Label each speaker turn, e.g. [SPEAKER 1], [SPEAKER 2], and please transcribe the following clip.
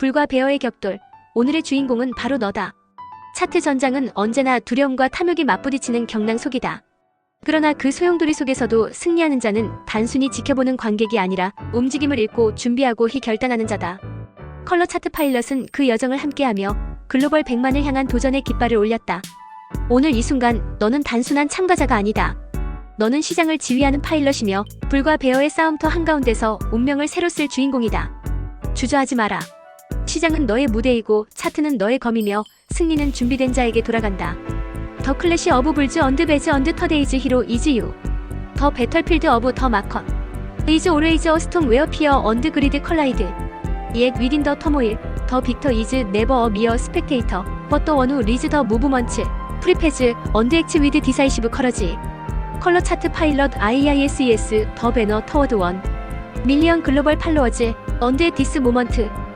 [SPEAKER 1] 불과 베어의 격돌. 오늘의 주인공은 바로 너다. 차트 전장은 언제나 두려움과 탐욕이 맞부딪히는 경랑 속이다. 그러나 그 소용돌이 속에서도 승리하는 자는 단순히 지켜보는 관객이 아니라 움직임을 읽고 준비하고 히 결단하는 자다. 컬러 차트 파일럿은 그 여정을 함께하며 글로벌 100만을 향한 도전의 깃발을 올렸다. 오늘 이 순간 너는 단순한 참가자가 아니다. 너는 시장을 지휘하는 파일럿이며 불과 베어의 싸움터 한가운데서 운명을 새로 쓸 주인공이다. 주저하지 마라. 시장은 너의 무대이고 차트는 너의 검이며 승리는 준비된 자에게 돌아간다. 더 클래시 어브 불즈 언드 베즈 언드 터데이즈 히로 이즈 유. 더 배털필드 어브 더 마컨. 이즈 오레이즈 어 스톰 웨어 피어 언드 그리드 컬라이드. 옛 위딘 더 터모일. 더 빅터 이즈 네버 어 미어 스펙테이터. 버터 원우 리즈 더 무브먼츠. 프리페즈 언드 액츠 위드 디사이시브 커러지. 컬러 차트 파일럿 IISES 더 배너 터워드 원. 밀리언 글로벌 팔로워즈 언드 디스 모먼트.